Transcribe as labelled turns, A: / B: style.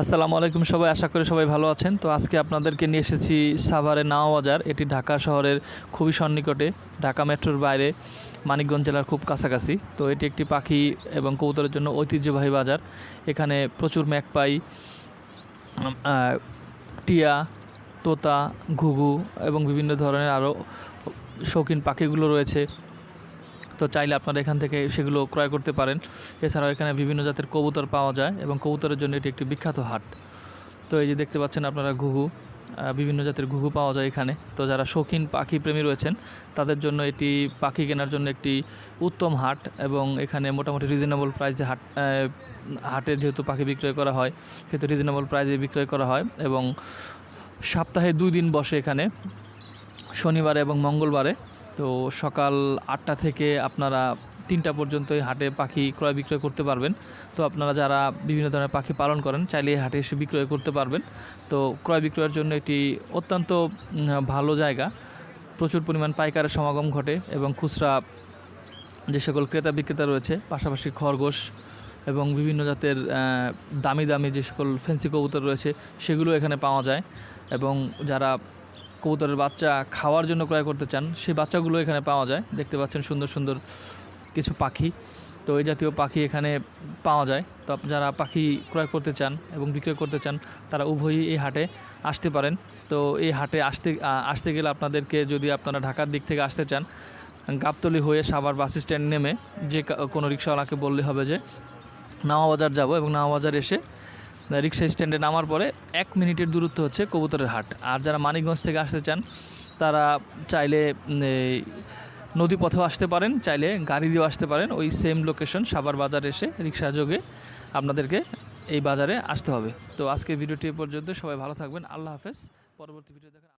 A: আসসালামু আলাইকুম সবাই, আশা করি সবাই ভালো আছেন। তো আজকে আপনাদেরকে নিয়ে এসেছি সাভারে নাওয়া বাজার। এটি ঢাকা শহরের খুবই সন্নিকটে, ঢাকা মেট্রোর বাইরে, মানিকগঞ্জ জেলার খুব কাছাকাছি। তো এটি একটি পাখি এবং কবুতরের জন্য ঐতিহ্যবাহী বাজার। এখানে প্রচুর ম্যাকপাই টিয়া, তোতা, ঘুঘু এবং বিভিন্ন ধরনের আরও শৌখিন পাখিগুলো রয়েছে। তো চাইলে আপনারা এখান থেকে সেগুলো ক্রয় করতে পারেন। এছাড়াও এখানে বিভিন্ন জাতের কবুতর পাওয়া যায় এবং কবুতরের জন্য এটি একটি বিখ্যাত হাট। তো এই যে দেখতে পাচ্ছেন আপনারা ঘুঘু বিভিন্ন জাতের ঘুঘু পাওয়া যায় এখানে। তো যারা শৌখিন পাখি প্রেমী রয়েছেন, তাদের জন্য এটি পাখি কেনার জন্য একটি উত্তম হাট এবং এখানে মোটামুটি রিজনেবল প্রাইসে হাট হাটে যেহেতু পাখি বিক্রয় করা হয়, সেহেতু রিজনেবল প্রাইসে বিক্রয় করা হয় এবং সপ্তাহে দুই দিন বসে এখানে। শনিবারে এবং মঙ্গলবারে তো সকাল আটটা থেকে আপনারা তিনটা পর্যন্ত এই হাটে পাখি ক্রয় বিক্রয় করতে পারবেন। তো আপনারা যারা বিভিন্ন ধরনের পাখি পালন করেন, চাইলে হাটে এসে বিক্রয় করতে পারবেন। তো ক্রয় বিক্রয়ের জন্য এটি অত্যন্ত ভালো জায়গা। প্রচুর পরিমাণ পাইকারের সমাগম ঘটে এবং খুচরা যে সকল ক্রেতা বিক্রেতা রয়েছে, পাশাপাশি খরগোশ এবং বিভিন্ন জাতের দামি দামি যে সকল ফেন্সি কবুতর রয়েছে, সেগুলো এখানে পাওয়া যায়। এবং যারা কবুতরের বাচ্চা খাওয়ার জন্য ক্রয় করতে চান, সেই বাচ্চাগুলো এখানে পাওয়া যায়। দেখতে পাচ্ছেন সুন্দর সুন্দর কিছু পাখি। তো এই জাতীয় পাখি এখানে পাওয়া যায়। তো যারা পাখি ক্রয় করতে চান এবং বিক্রয় করতে চান, তারা উভয়ই এই হাটে আসতে পারেন। তো এই হাটে আসতে আসতে গেলে আপনাদেরকে যদি আপনারা ঢাকার দিক থেকে আসতে চান, গাবতলি হয়ে সাভার বাস স্ট্যান্ড নেমে যে কোনো রিক্সাওয়ালাকে বললে হবে যে নাওয়াবাজার যাব এবং নাওয়াবাজার এসে রিক্সা স্ট্যান্ডে নামার পরে এক মিনিটের দূরত্ব হচ্ছে কবুতরের হাট। আর যারা মানিকগঞ্জ থেকে আসতে চান, তারা চাইলে নদী পথেও আসতে পারেন, চাইলে গাড়ি দিয়েও আসতে পারেন। ওই সেম লোকেশন সাবার বাজার এসে রিক্সা যোগে আপনাদেরকে এই বাজারে আসতে হবে। তো আজকে ভিডিওটি পর্যন্ত, সবাই ভালো থাকবেন, আল্লাহ হাফেজ। পরবর্তী ভিডিও দেখার